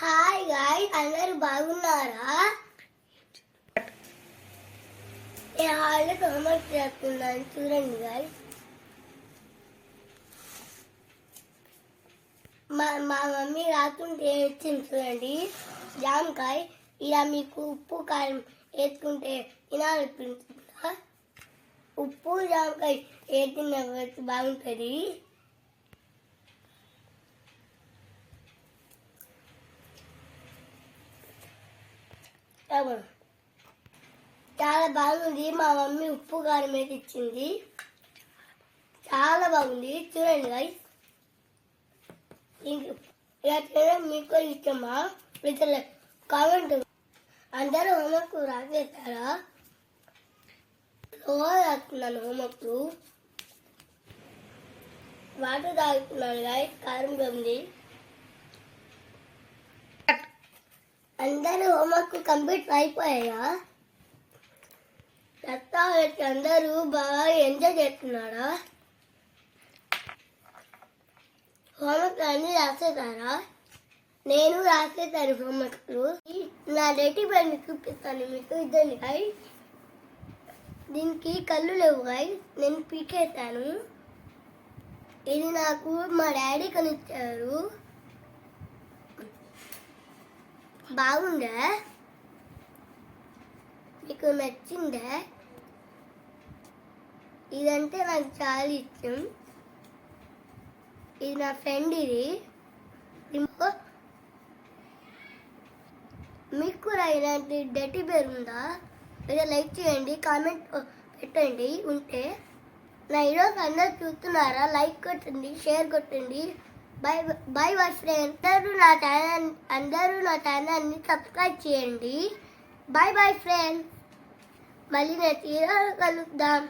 Hi guy అందరు బాగున్నారా? నేను హాల్లో హోంవర్క్ చేస్తున్నాను చూడండి గాయ్ మా మా మమ్మీ రాకుంటే వచ్చింది చూడండి. జామకాయ ఇలా మీకు ఉప్పు కారం వేసుకుంటే తినాలనిపించిందా ఉప్పు జామకాయ వేసిన బాగుంటుంది. చాలా బాగుంది. మా మమ్మీ ఉప్పు కారం మీద ఇచ్చింది. చాలా బాగుంది. చూడండి గైస్ ఇంకా మీకు ఇష్టమా? ఇతర కామెంట్ అందరూ హోంవర్క్ రాసేస్తారా? స్లో రాస్తున్నాను హోంవర్క్. వాటర్ తాగుతున్నాను గాయ కారం ఉంది అందరూ హోంవర్క్ కంప్లీట్ అయిపోయాయా? దత్తావతి అందరూ బాగా ఎంజాయ్ చేస్తున్నారా? హోంవర్క్ అన్నీ రాసేసారా నేను రాసేసాను హోంవర్క్లు. నా రెడ్డి బండి చూపిస్తాను మీకు ఇద్దరిని గాయ్ దీనికి కళ్ళు లేవు గాయ్ నేను పీకేసాను ఇది నాకు మా డాడీ కొనిచ్చారు. బాగుందా? మీకు నచ్చిందా? ఇదంటే నాకు చాలా ఇష్టం. ఇది నా ఫ్రెండ్ ఇది. మీకు కూడా ఇలాంటి డర్టీ బేర్ ఉందా? లేదా లైక్ చేయండి కామెంట్ పెట్టండి. ఉంటే నా ఈరోజు అందరు చూస్తున్నారా? లైక్ కొట్టండి షేర్ కొట్టండి. Bye bye bye friend. అందరూ నా ఛానల్ అందరూ నా ఛానల్ని సబ్స్క్రైబ్ చేయండి. Bye bye friend. మళ్ళీ నేను తీరా కలుద్దాం.